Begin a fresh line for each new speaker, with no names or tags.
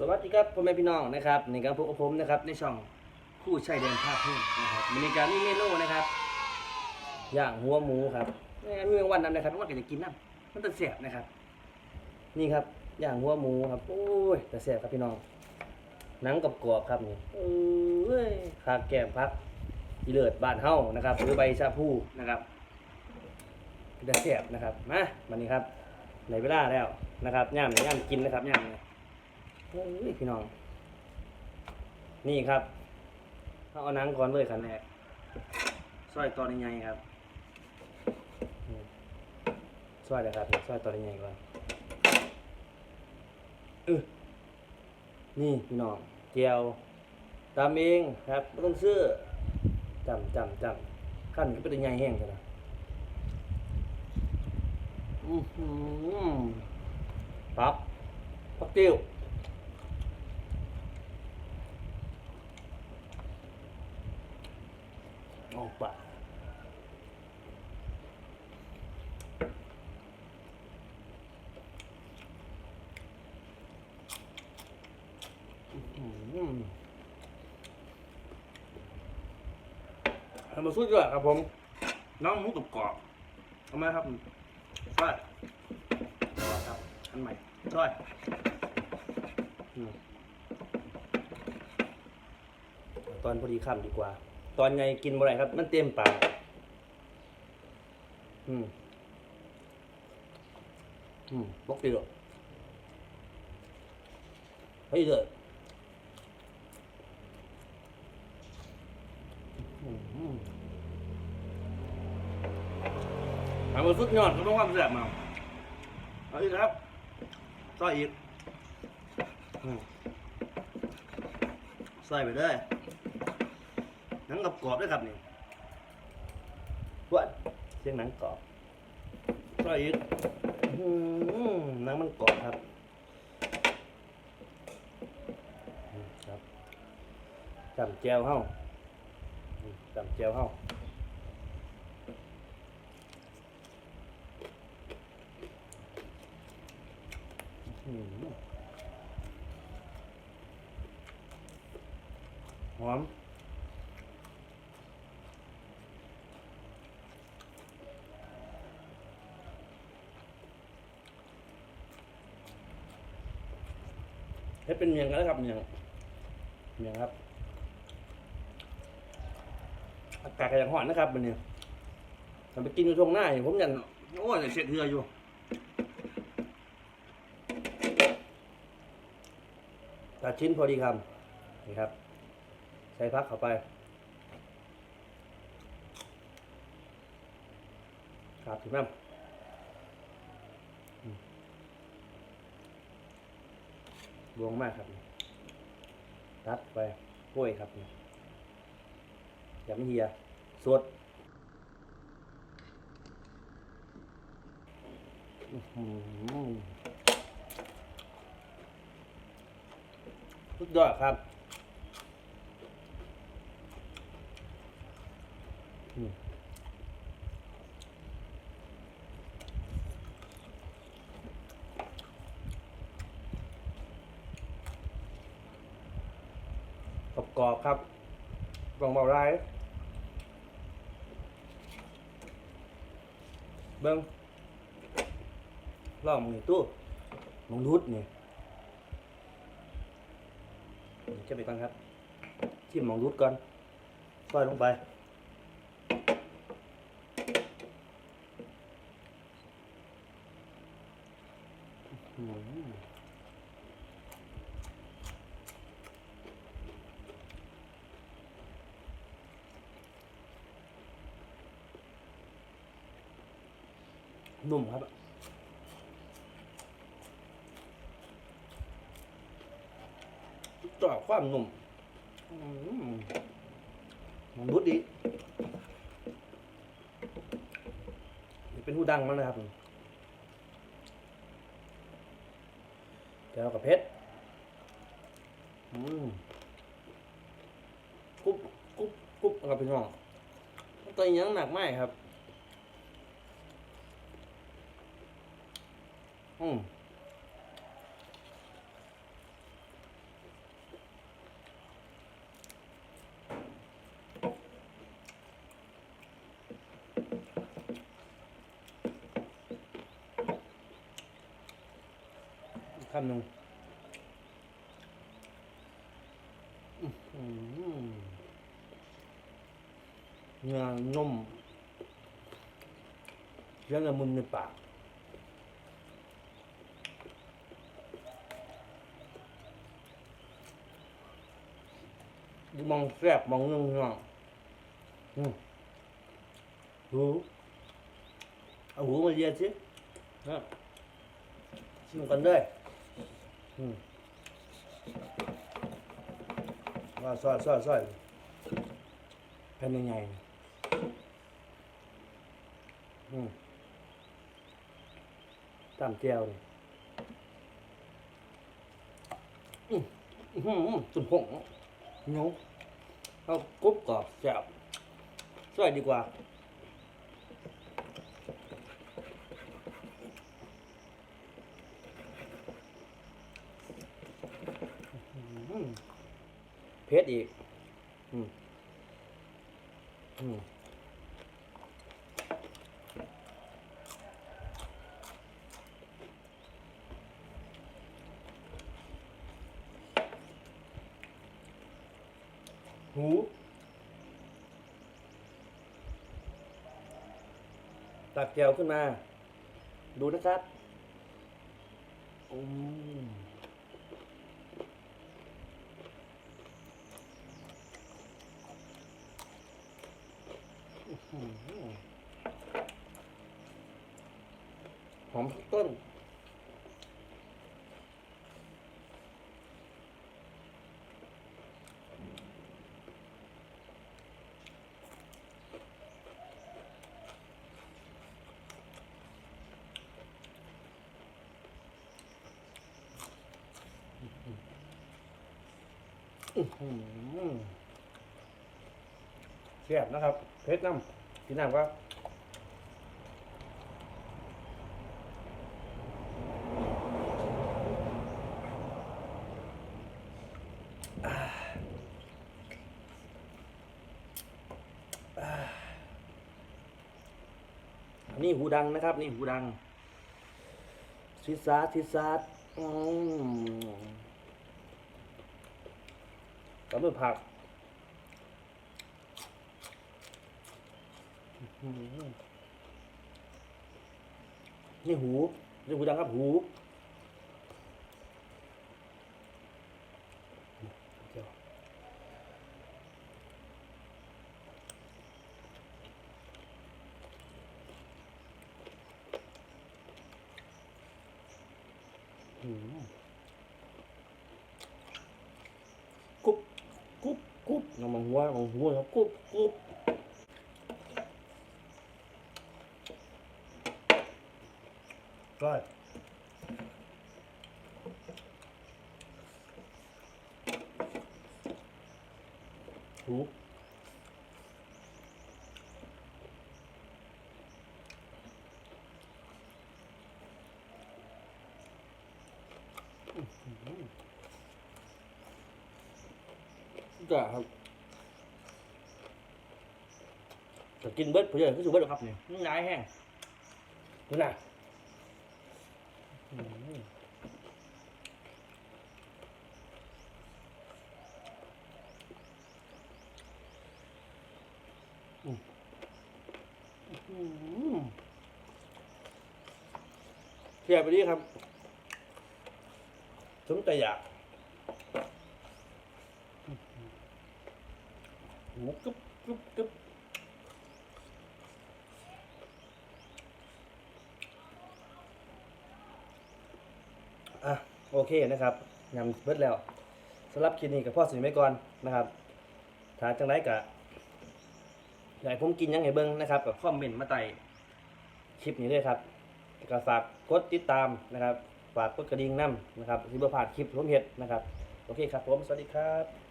สวัสดีครับพ่อแม่พี่น้องนะครับในี่ครับพวกบผมนะครับในช่องคู่ชายแดนภาคพื้นนะครับมีการมีเมนูนะครับอย่างหัวหมูครับนี่มีวันนั้นนะครับว่าก็จะกินน้ำมันจะเสียบนะครับ นี่ครับอย่างหัวหมูครับโอ้ยแต่เสียบครับพี่น้องหนังกับกรอบครับนี่เอ้ยขาแก้มพักอีเลิศบ้านเฮ้านะครับหรือใบชาพูนะครับจะเสียบนะครับมาวันนี้ครับในเวลาแล้วนะครับย่ามย่ามกินนะครับย่ามเนี่ย เฮ้ยพี่น้อง นี่ครับเขาเอานังก่อนเลยขันแรกซอยตอนใหญ่ครับอืมซอยเลยครับซอยตอนใหญ่ก่อนเออนี่พี่น้องเจียวตามเองครับไม่ต้องซื้อจำจำจำขั้นก็เป็นใหญ่แห้งใช่ไหมอือหือปั๊บปักติ้ว ออกปากทำมาสุดยอดครับผม น้องมูกรอบกรอบๆเอาไมครับช่วยครับอันใหม่ช่วยตอนพอดีคำดีกว่า ตอนไงกินบ่ไรครับ มันเต็มปากอืมอืมบกตีหรอกเฮ้ยเด้อทำมาสุดยอดก็ต้องว่ามแซ่บมาเอาอีกครับใส่ออีกใส่ไปเลย นังกรอบๆด้วยครับนี่วดเสียงหนังกรอบก็อีกอื้อหือหนังมันกรอบครับอืมครับจำแจวเฮ้าอืมจำแจวเฮ้าอื้อหือหอม ให้เป็นเมียงกันแล้วครับเมียงเมียงครับ อากาศก็ยังร้อนนะครับมันเนี่ยถ้าไปกินอยู่ตรงหน้านี่ผมยันโอ้ยเสียดเหืออยู่ตัดชิ้นพอดีคำนี่ครับ ใส่พักเข้าไปครับถึงน้ำ รวงมากครับตัดไปกล้วยครับย่าไม่เฮียสดสุดยอดครับ อืม กรอบครับกล่องเบาไรเบิ้งลองมือตู้มองรุดนี่นี่จะไปก่อนครับชิมมองรุดก่อนซอยลงไปอื้อหือ นุ่มครับ ต่อความนุ่มมองรุดดีเป็นหูดังมากนะครับแก้วกับเพชรกุ๊บกุ๊บกุ๊บครับพี่น้องตัวยังหนักไหมครับ อืมคำหนึ่งเนื้อนุ่มแล้วละมุนในปาก มองแซ่บมองนึ่งเนาะอืมหูเอาหูมาเรียนสิชิมกันด้วยว่าซอยซอยซอยแผ่นยังไงเนี่ตามแก้วนี่อืมอื้อหือตุ่นผงเนียว เอากรุบกรอบแซ่บซอยดีกว่าเผ็ดอีก อืมอืม หู ตักแก้วขึ้นมา ดูนะครับอืมหอมต้น อื้อบนะครับ เพชรน้ำกินน้ำก็นี่หูดังนะครับ นี่หูดังทิซาร์ทิซาอืม กับมือผักนี่หู นี่หูดังครับหูเดี๋ยวอืมกุ๊บกุ๊บกุ๊บ น้ำมันหัวมันหัวครับกุ๊บกุบก็หูจ้ะครับ จะกินเบิดเพื่อนคือสุเบิดหรอครับเนี่ยนี่นายแห้งนี่น่ะอืมอืมอืมเพียบไปดีครับสมใจอยากหมูกึบกึบกึบอะ โอเคนะครับยำเบิดแล้วสำหรับคลิปนี้กับพ่อสิงไว้ก่อนนะครับถ้าจังไรกะอยากให้ผมกินยังไงเบิ้งนะครับกับคอมเมนต์มาไต่คลิปนี้ด้วยครับแล้วก็ฝากกดติดตามนะครับ ฝากกดกระดิ่งน้ำนะครับที่บ่พลาดคลิปผมเห็ดนะครับ โอเคครับผม สวัสดีครับ